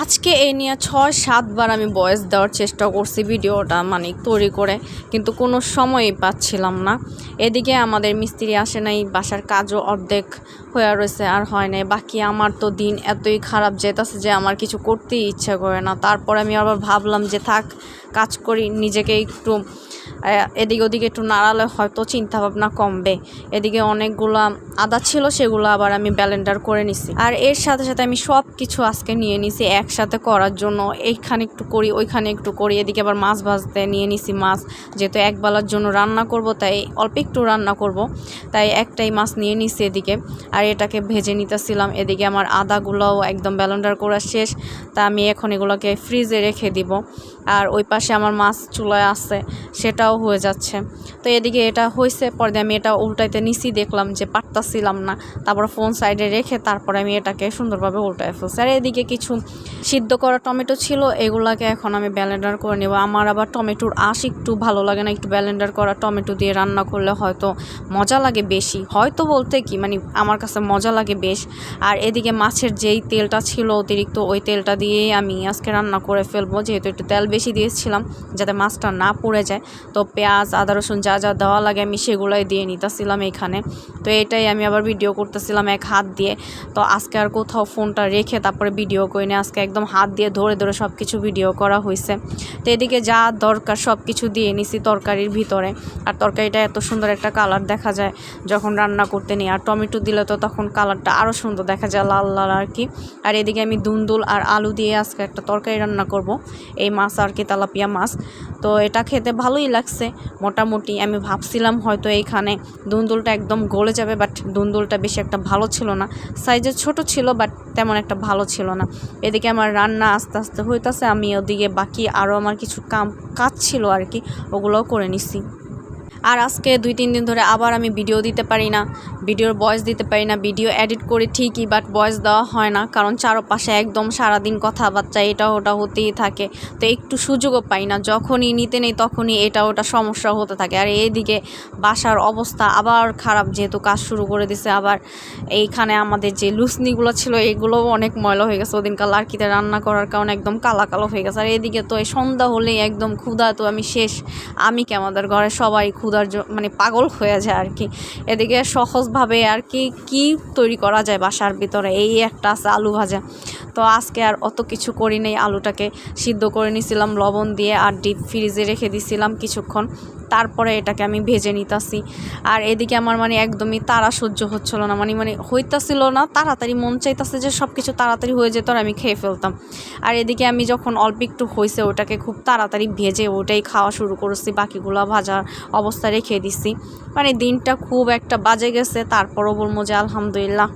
আজকে এ নিয়ে ছয়, সাতবার আমি বয়স দেওয়ার চেষ্টা করছি ভিডিওটা মানে তৈরি করে, কিন্তু কোনো সময়ই পাচ্ছিলাম না। এদিকে আমাদের মিস্ত্রি আসে নাই, বাসার কাজও অর্ধেক হয়ে রয়েছে আর হয় নাই। বাকি আমার তো দিন এতই খারাপ যেতেছে যে আমার কিছু করতেই ইচ্ছা করে না। তারপরে আমি আবার ভাবলাম যে থাক, কাজ করি, নিজেকে একটু এদিকে ওদিকে একটু নাড়ালে হয়তো চিন্তা ভাবনা কমবে। এদিকে অনেকগুলো আদা ছিল, সেগুলো আবার আমি ব্যালেন্ডার করে নিছি। আর এর সাথে সাথে আমি সব কিছু আজকে নিয়ে নিছি একসাথে করার জন্য। এইখানে একটু করি, ওইখানে একটু করি, এদিকে আবার মাছ ভাজতে নিয়ে নিছি মাছ। যেহেতু একবেলার জন্য রান্না করব, তাই অল্প একটু রান্না করব। তাই একটাই মাছ নিয়ে নিছি এদিকে। আর এটাকে ভেজে নিতেছিলাম। এদিকে আমার আদাগুলোও একদম ব্যালেন্ডার করা শেষ। তা আমি এখন এগুলোকে ফ্রিজে রেখে দিব। আর ওই পাশে আমার মাছ চুলায় আছে, সেটাও হয়ে যাচ্ছে। তো এদিকে এটা হয়েছে, পরে আমি এটা উল্টাইতে নিছি, দেখলাম যে পারতাছিলাম না। তারপর ফোন সাইডে রেখে তারপরে আমি এটাকে সুন্দরভাবে উল্টায় ফেলছি। আর এদিকে কিছু সিদ্ধ করা টমেটো ছিল, এগুলাকে এখন আমি ব্যালেন্ডার করে নেব। আমার আবার টমেটোর আশ একটু ভালো লাগে না, একটু ব্যালেন্ডার করা টমেটো দিয়ে রান্না করলে হয়তো মজা লাগে বেশি। হয়তো বলতে কি মানে আমার কাছে মজা লাগে বেশ। আর এদিকে মাছের যেই তেলটা ছিল অতিরিক্ত, ওই তেলটা দিয়েই আমি আজকে রান্না করে ফেলব। যেহেতু একটু তেল বেশি দিয়েছিলাম, যাতে মাছটা না পড়ে যায়। তো পেঁয়াজ, আদা, রসুন যা যা দেওয়া লাগে আমি সেগুলোই দিয়ে নিতেছিলাম এখানে। তো এটাই আমি আবার ভিডিও করতেছিলাম এক হাত দিয়ে। তো আজকে আর কোথাও ফোনটা রেখে তারপরে ভিডিও করে নিয়ে আজকে একদম হাত দিয়ে ধরে ধরে সব কিছু ভিডিও করা হয়েছে তো এদিকে যা দরকার সব কিছু দিয়ে নিছি তরকারির ভিতরে। আর তরকারিটা এত সুন্দর একটা কালার দেখা যায় যখন রান্না করতে নিই। আর টমেটো দিলে তো তখন কালারটা আরও সুন্দর দেখা যায়, লাল লাল আর কি। আর এদিকে আমি দুন্দুল আর আলু দিয়ে আজকে একটা তরকারি রান্না করব। এই মাছ আর কি, তেলাপিয়া মাছ। তো এটা খেতে ভালোই লাগছে। মোটামুটি আমি ভাবছিলাম হয়তো এইখানে দুন্দুলটা একদম গলে যাবে, বাট দুন্দুলটা বেশি একটা ভালো ছিল না। সাইজে ছোট ছিল, বাট তেমন একটা ভালো ছিল না। এদিকে আমার রান্না আস্তে আস্তে হইতেছে, আমি ওদিকে বাকি আরও আমার কিছু কাম, কাজ ছিল আর কি, ওগুলোও করে নিছি। আর আজকে দুই তিন দিন ধরে আবার আমি ভিডিও দিতে পারি না। ভিডিওর ভয়েস দিতে পারি না ভিডিও এডিট করে ঠিকই বাট ভয়েস দেওয়া হয় না, কারণ চারপাশে একদম সারাদিন কথাবার্তা এটা ওটা হতেই থাকে। তো একটু সুযোগও পাই না, যখনই নিতে নেই তখনই এটা ওটা সমস্যা হতে থাকে। আর এইদিকে বাসার অবস্থা আবার খারাপ, যেহেতু কাজ শুরু করে দিছে, আবার এইখানে আমাদের যে লুসনিগুলো ছিল, এগুলোও অনেক ময়লা হয়ে গেছে। ওদিনকার লার্কিতে রান্না করার কারণে একদম কালা কালো হয়ে গেছে। আর এদিকে তো এই সন্ধ্যা হলেই একদম ক্ষুধা, তো আমি শেষ। আমি কি আমাদের ঘরে সবাই ক্ষুধার মানে পাগল হয়ে যায় আর কি। এদিকে সহজভাবে আর কি কি তৈরি করা যায় বাসার ভিতরে? এই একটা আছে আলু ভাজা। তো আজকে আর অত কিছু করি নেই, আলুটাকে সিদ্ধ করে নিছিলাম লবণ দিয়ে আর ডিপ ফ্রিজে রেখে দিছিলাম কিছুক্ষণ। তারপরে এটাকে আমি ভেজে নিতাছি। আর এদিকে আমার মানে একদমই তারা সহ্য হচ্ছিল না মানে মানে হইতাছিল না, তাড়াতাড়ি মন চাইতাছে যে সব কিছু তাড়াতাড়ি হয়ে যেত আর আমি খেয়ে ফেলতাম। আর এদিকে আমি যখন অল্প একটু হয়েছে ওটাকে খুব তাড়াতাড়ি ভেজে ওটাই খাওয়া শুরু করেছি, বাকিগুলো ভাজার অবস্থা রেখে দিছি। মানে দিনটা খুব একটা বাজে গেছে, তারপরও বলব যে আলহামদুলিল্লাহ।